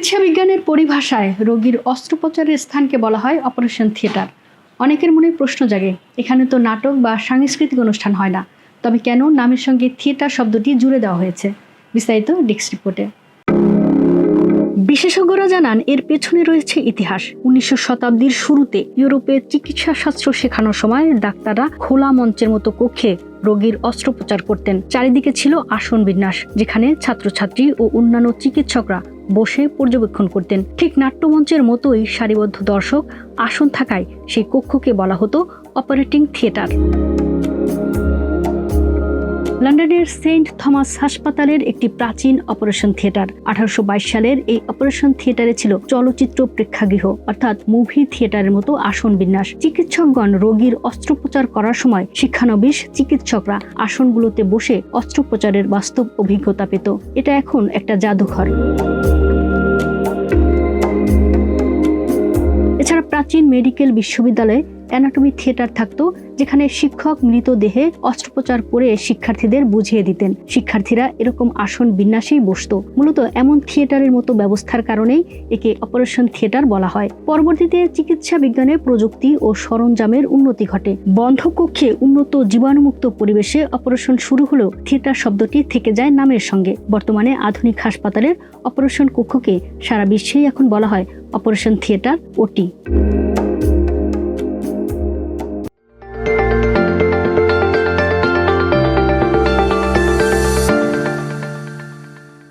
চিকিৎসা বিজ্ঞানের পরিভাষায় রোগীর অস্ত্রোপচারের স্থানকে বলা হয় অপারেশন থিয়েটার। অনেকের মনে প্রশ্ন জাগে, এখানে তো নাটক বা সাংস্কৃতিক অনুষ্ঠান হয় না। তবে কেন নামের সঙ্গে থিয়েটার শব্দটি জুড়ে দেওয়া হয়েছে? বিস্তারিত ডিক্স রিপোর্টে। বিশেষজ্ঞরা জানান, এর পেছনে রয়েছে ইতিহাস। উনিশশো শতাব্দীর শুরুতে ইউরোপে চিকিৎসা শাস্ত্র শেখানোর সময় ডাক্তাররা খোলা মঞ্চের মতো কক্ষে রোগীর অস্ত্রোপচার করতেন। চারিদিকে ছিল আসন বিন্যাস, যেখানে ছাত্রছাত্রী ও অন্যান্য চিকিৎসকরা বসে পর্যবেক্ষণ করতেন। ঠিক নাট্যমঞ্চের মতোই সারিবদ্ধ দর্শক আসন থাকায় সেই কক্ষকে বলা হতো অপারেটিং থিয়েটার লন্ডনের সেন্ট থমাস হাসপাতালের একটি প্রাচীন অপারেশন থিয়েটার আঠারোশো বাইশ সালের এই অপারেশন থিয়েটারে ছিল চলচ্চিত্র প্রেক্ষাগৃহ, অর্থাৎ মুভি থিয়েটারের মতো আসন বিন্যাস। চিকিৎসকগণ রোগীর অস্ত্রোপচার করার সময় শিক্ষানবিশ চিকিৎসকরা আসনগুলোতে বসে অস্ত্রোপচারের বাস্তব অভিজ্ঞতা পেত। এটা এখন একটা জাদুঘর। এছাড়া প্রাচীন মেডিকেল বিশ্ববিদ্যালয়ে অ্যানাটমি থিয়েটার থাকতো, যেখানে শিক্ষক মৃতদেহে অস্ত্রোপচার করে শিক্ষার্থীদের বুঝিয়ে দিতেন। শিক্ষার্থীরা এরকম আসন বিন্যাসেই বসতো। মূলত এমন থিয়েটারের মতো ব্যবস্থার কারণেই একে অপারেশন থিয়েটার বলা হয়। পরবর্তীতে চিকিৎসা বিজ্ঞানে প্রযুক্তি ও সরঞ্জামের উন্নতি ঘটে। বন্ধ কক্ষে উন্নত জীবাণুমুক্ত পরিবেশে অপারেশন শুরু হলেও থিয়েটার শব্দটি থেকে যায় নামের সঙ্গে। বর্তমানে আধুনিক হাসপাতালের অপারেশন কক্ষকে সারা বিশ্বেই এখন বলা হয় অপারেশন থিয়েটার ওটি।